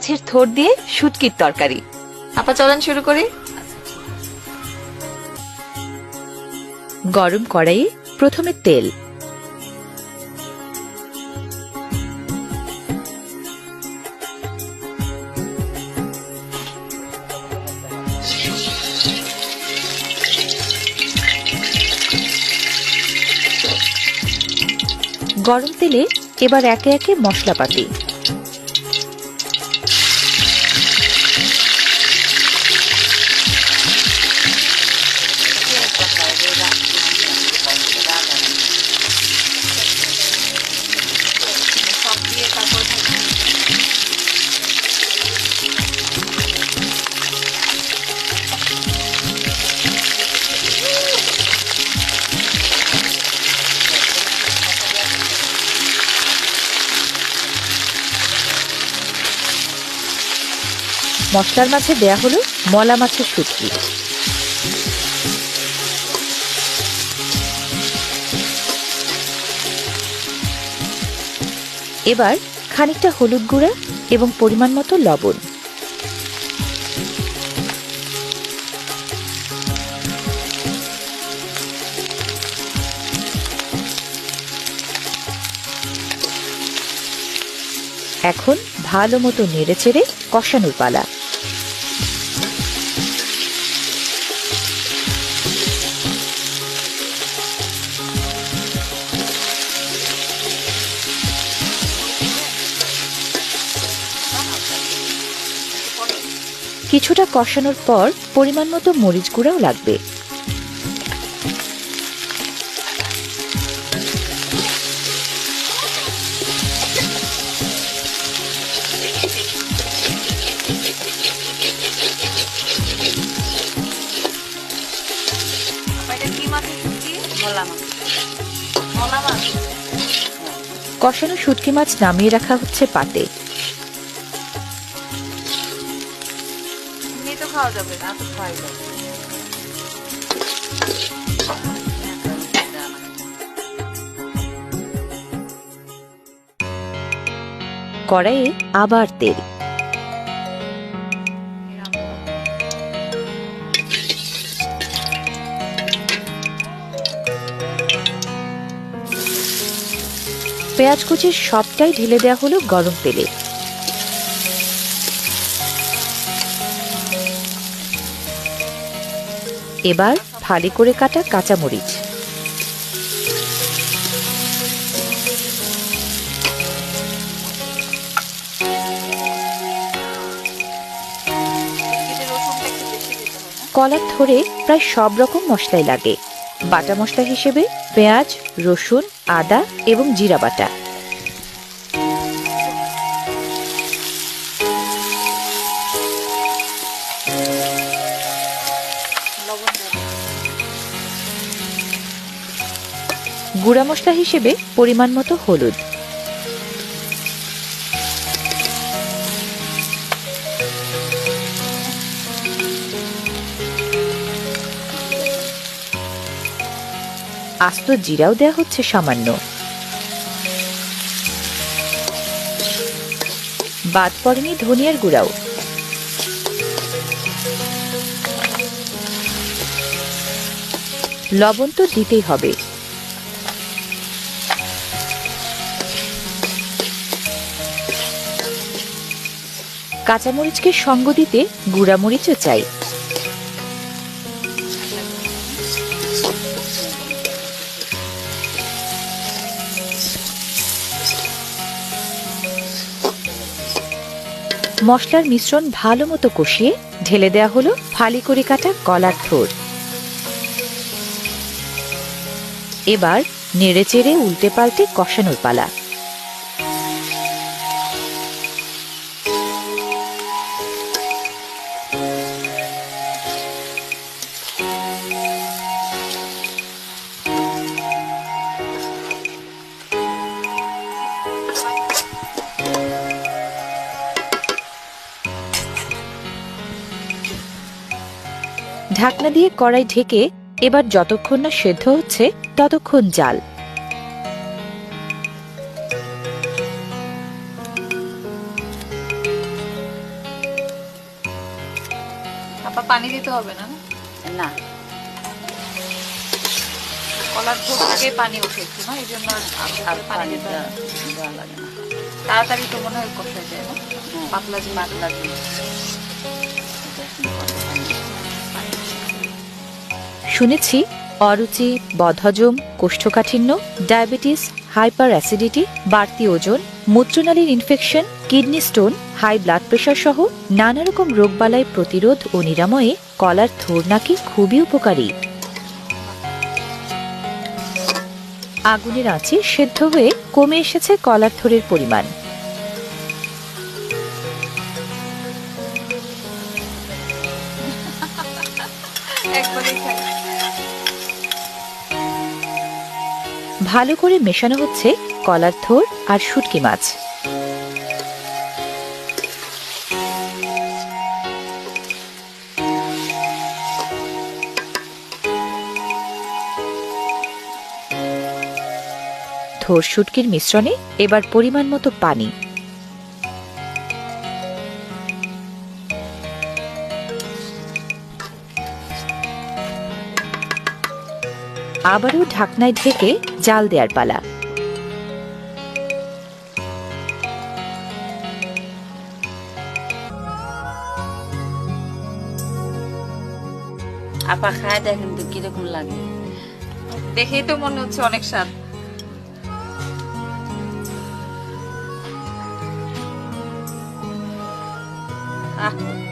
মাছের থোর দিয়ে শুটকির তরকারি। আপা, চলেন শুরু করি। গরম কড়াইয়ে প্রথমে তেল। গরম তেলে এবার একে একে মশলাপাতি। মশলার মাঝে দেয়া হলো মলা মাছের শুটকি। এবার খানিকটা হলুদ গুঁড়া এবং পরিমাণ মতো লবণ। এখন ভালো মতো নেড়ে চেড়ে কষানোর পালা। কিছুটা কষানোর পর পরিমাণ মতো মরিচ গুঁড়াও লাগবে। কষানো শুটকি মাছ নামিয়ে রাখা হচ্ছে পাতে। খাওয়া যাবে, না তো খাওয়াই যাবে। কড়াইয়ে আবার তেল। পেঁয়াজ কুচির সবটাই ঢেলে দেওয়া হলো গরম তেলে। এবার ফালি করে কাটা কাঁচামরিচ? কলার ধরে প্রায় সব রকম মশলাই লাগে বাটা মশলা হিসেবে পেঁয়াজ, রসুন, আদা এবং জিরা বাটা গুঁড়া মশলা হিসেবে পরিমাণ মতো হলুদ। আস্ত জিরাও দেয়া হচ্ছে সামান্য। বাদ পড়েনি ধনিয়ার গুঁড়াও। লবণ তো দিতেই হবে। কাঁচামরিচকে সঙ্গ দিতে গুঁড়ামরিচও চাই। মশলার মিশ্রণ ভালো মতো কষিয়ে ঢেলে দেওয়া হলো ফালি করে কাটা কলার থোর এবার নেড়ে চেড়ে উল্টে পাল্টে কষানোর পালা। ঢাকনা দিয়ে কড়াই ঢেকে এবার যতক্ষণ না সেদ্ধ হচ্ছে ততক্ষণ জাল। আপা পানি দিতে হবে না না? কলার পানি একটু না? এই জন্য পানি দিতে দেওয়া দেওয়া লাগে না। তাড়াতাড়ি তো মনে হয় কষে যায় না? হ্যাঁ, পাতলা যে পাতলা দিয়ে শুনেছি অরুচি, বদহজম, কোষ্ঠকাঠিন্য, ডায়াবেটিস হাইপার অ্যাসিডিটি বাড়তি ওজন, মূত্রনালীর infection, kidney stone, high blood pressure সহ নানা রকম রোগবালাই প্রতিরোধ ও নিরাময়ে কলার থোর নাকি খুবই উপকারী। আগুনের আঁচে সেদ্ধ হয়ে কমে এসেছে কলার থোরের পরিমাণ। ভালো করে মেশানো হচ্ছে কলার থোর আর শুটকি মাছ। থোর শুটকির মিশ্রণে এবার পরিমাণ মতো পানি। আবারও ঢাকনায় ঢেকে জাল দেওয়ার পালা। আপা খায় দেখেন তো কীরকম লাগে। দেখেই তো মনে হচ্ছে অনেক স্বাদ। আহ